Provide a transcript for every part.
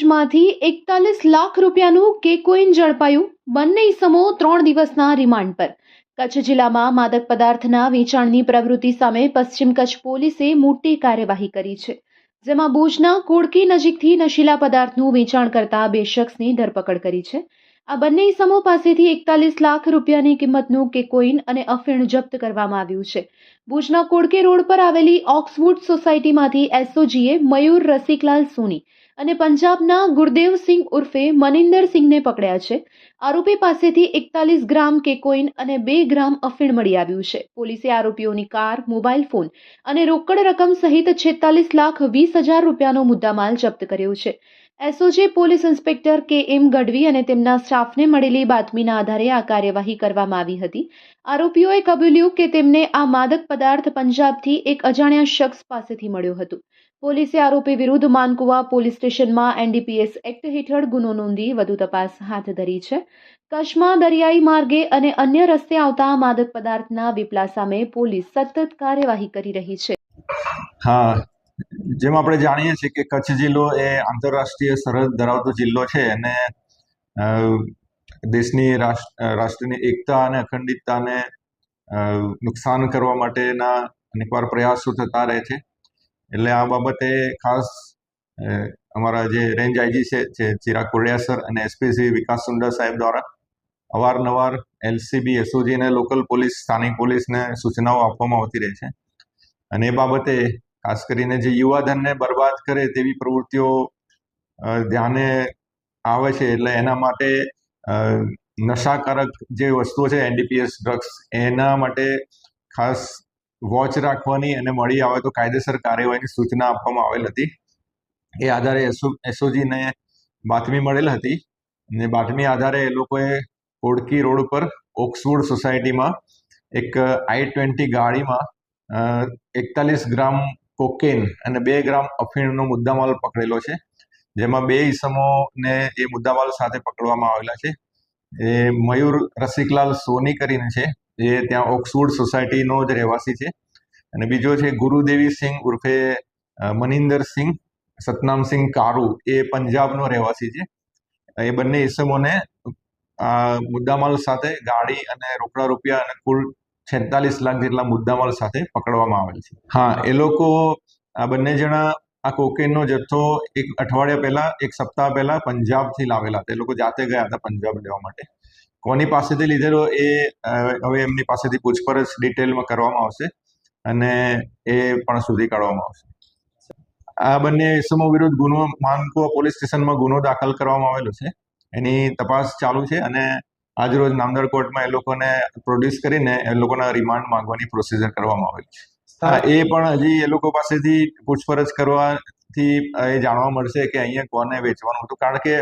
ભુજમાંથી એકતાલીસ લાખ રૂપિયાનું કે કોઈન ઝડપાયું. બંને ઇસમો ત્રણ દિવસના રિમાન્ડ પર. કચ્છ જિલ્લામાં માદક પદાર્થના વેચાણની પ્રવૃત્તિ સામે પશ્ચિમ કચ્છ પોલીસે મોટી કાર્યવાહી કરી છે, જેમાં ભુજના કોડકી નજીકથી નશીલા પદાર્થનું વેચાણ કરતા બે શખ્સની ધરપકડ કરી છે. આ બંને ઇસમો પાસેથી એકતાલીસ લાખ રૂપિયાની કિંમતનું કેકોઇન અને અફીણ જપ્ત કરવામાં આવ્યું છે. ભુજના કોડકે રોડ પર આવેલી ઓક્સવુડ સોસાયટીમાંથી એસઓજીએ મયુર રસિકલાલ સોની અને પંજાબના ગુરદેવસિંહ ઉર્ફે મનિંદરસિંહને પકડ્યા છે. આરોપી પાસેથી એકતાલીસ ગ્રામ કેકોઇન અને બે ગ્રામ અફીણ મળી આવ્યું છે. પોલીસે આરોપીઓની કાર મોબાઈલ ફોન અને રોકડ રકમ સહિત છેતાલીસ લાખ વીસ હજાર રૂપિયાનો મુદ્દામાલ જપ્ત કર્યો છે. એસઓજી પોલીસ ઇન્સ્પેક્ટર કે એમ ગઢવી અને તેમના સ્ટાફને મળેલી બાતમીના આધારે આ કાર્યવાહી કરવામાં આવી હતી. આરોપીઓએ કબૂલ્યું કે તેમને આ માદક પદાર્થ પંજાબથી એક અજાણ્યા શખ્સ પાસેથી મળ્યો હતો. પોલીસે આરોપી વિરુદ્ધ માનકુવા પોલીસ સ્ટેશનમાં એનડીપીએસ એક્ટ હેઠળ ગુનો નોંધી વધુ તપાસ હાથ ધરી છે. કચ્છમાં દરિયાઈ માર્ગે અને અન્ય રસ્તે આવતા માદક પદાર્થના વિપલા સામે પોલીસ સતત કાર્યવાહી કરી રહી છે. હા જેમ આપણે જાણીએ છીએ કે કચ્છ જિલ્લો એ આંતરરાષ્ટ્રીય સરહદ ધરાવતો જિલ્લો છે અને દેશની રાષ્ટ્ર રાષ્ટ્રની એકતા અને અખંડિતતાને નુકસાન કરવા માટેના અનેકવાર પ્રયાસો થતા રહે છે. એટલે આ બાબતે ખાસ અમારા જે રેન્જ આઈજી છે, જે ચિરાગ કોડિયા સર અને એસપી શ્રી વિકાસ સુંદર સાહેબ દ્વારા અવારનવાર એલસીબી, એસઓજી અને લોકલ પોલીસ, સ્થાનિક પોલીસને સૂચનાઓ આપવામાં આવતી રહે છે. અને એ બાબતે ખાસ કરીને જે યુવાધનને બરબાદ કરે તેવી પ્રવૃત્તિઓ ધ્યાને આવે છે એટલે એના માટે નશાકારક જે વસ્તુઓ છે, એનડીપીએસ ડ્રગ્સ, એના માટે ખાસ વોચ રાખવાની અને મળી આવે તો કાયદેસર કાર્યવાહીની સૂચના આપવામાં આવેલ હતી. એ આધારે એસો, એસઓજીને બાતમી મળેલ હતી અને બાતમી આધારે એ લોકોએ ઓડકી રોડ પર ઓક્સફોર્ડ સોસાયટીમાં એક આઈ ટ્વેન્ટી ગાડીમાં એકતાલીસ ગ્રામ કોકેન અને બે ગ્રામ અફીણનો મુદ્દામાલ પકડેલો છે. જેમાં બે ઈસમોને એ મુદ્દામાલ સાથે પકડવામાં આવેલા છે. એ મયુર રસિકલાલ સોની કરીને છે. એ ત્યાં ઓક્સફોર્ડ સોસાયટીનો જ રહેવાસી છે. અને બીજો છે ગુરુદેવી સિંહ ઉર્ફે મનિંદર સિંહ સતનામસિંહ કારુ એ પંજાબનો રહેવાસી છે. એ બંને ઈસમોને મુદ્દામાલ સાથે ગાડી અને રોકડા રૂપિયા અને કુલ છેતાલીસ લાખ જેટલા મુદ્દામાલ સાથે પકડવામાં આવેલ છે. હા, એ લોકો આ બંને જણા આ કોકેનનો જથ્થો એક અઠવાડિયા પહેલા, એક સપ્તાહ પહેલા પંજાબથી લાવેલા હતા. એ લોકો જાતે ગયા હતા પંજાબ લેવા માટે. કોની પાસેથી લીધેલો એ હવે એમની પાસેથી પૂછપરછ ડિટેલમાં કરવામાં આવશે અને એ પણ શોધી કાઢવામાં આવશે. આ બંને ઇસમો વિરુદ્ધ ગુનો માનકુવા પોલીસ સ્ટેશનમાં ગુનો દાખલ કરવામાં આવેલો છે. એની તપાસ ચાલુ છે અને આજરોજ નામદાર કોર્ટમાં એ લોકોને પ્રોડ્યુસ કરીને એ લોકોના રિમાન્ડ માંગવાની પ્રોસિજર કરવામાં આવેલી છે. એ પણ હજી એ લોકો પાસેથી પૂછપરછ કરવાથી એ જાણવા મળશે કે અહીંયા કોને વેચવાનું હતું. કારણ કે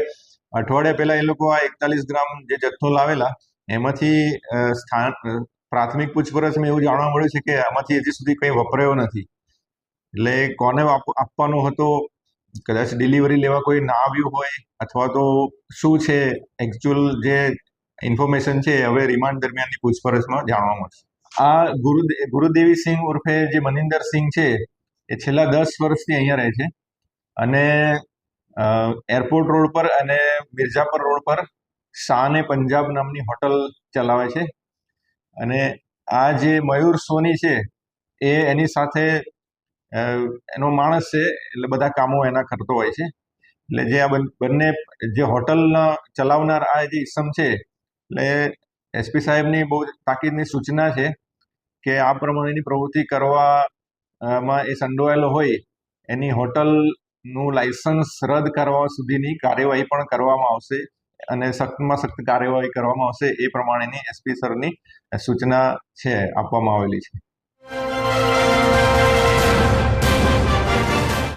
અઠવાડિયા પહેલા એ લોકો આ એકતાલીસ ગ્રામ જે જથ્થો લાવેલા, એમાંથી સ્થાન પ્રાથમિક પૂછપરછમાં એવું જાણવા મળ્યું છે કે આમાંથી હજી સુધી કંઈ વપરાયો નથી. એટલે કોને આપવાનો હતો? કદાચ ડિલિવરી લેવા કોઈ ના આવ્યું હોય અથવા તો શું છે? એકચ્યુઅલ જે ઇન્ફોર્મેશન છે હવે રિમાન્ડ દરમિયાનની પૂછપરછમાં જાણવા મળશે. આ ગુરુ ગુરુદેવી સિંહ ઉર્ફે જે મનિંદર સિંહ છે, એ છેલ્લા દસ વર્ષથી અહીંયા રહે છે અને એરપોર્ટ રોડ પર અને મિર્જાપર રોડ પર શાન પંજાબ નામની હોટલ ચલાવે છે. અને આ જે મયુર સોની છે, એ એની સાથે એનો માણસ છે, એટલે બધા કામો એના કરતો હોય છે. એટલે જે આ બંને જે હોટલના ચલાવનાર આ જે ઈસમ છે એટલે એસપી સાહેબની બહુ તાકીદની સૂચના છે કે આ પ્રમાણેની પ્રવૃત્તિ કરવામાં એ સંડોવાયેલો હોય, એની હોટલનું લાયસન્સ રદ કરવા સુધીની કાર્યવાહી પણ કરવામાં આવશે અને સખ્તમાં સખ્ત કાર્યવાહી કરવામાં આવશે એ પ્રમાણેની એસપી સરની સૂચના છે, આપવામાં આવેલી છે.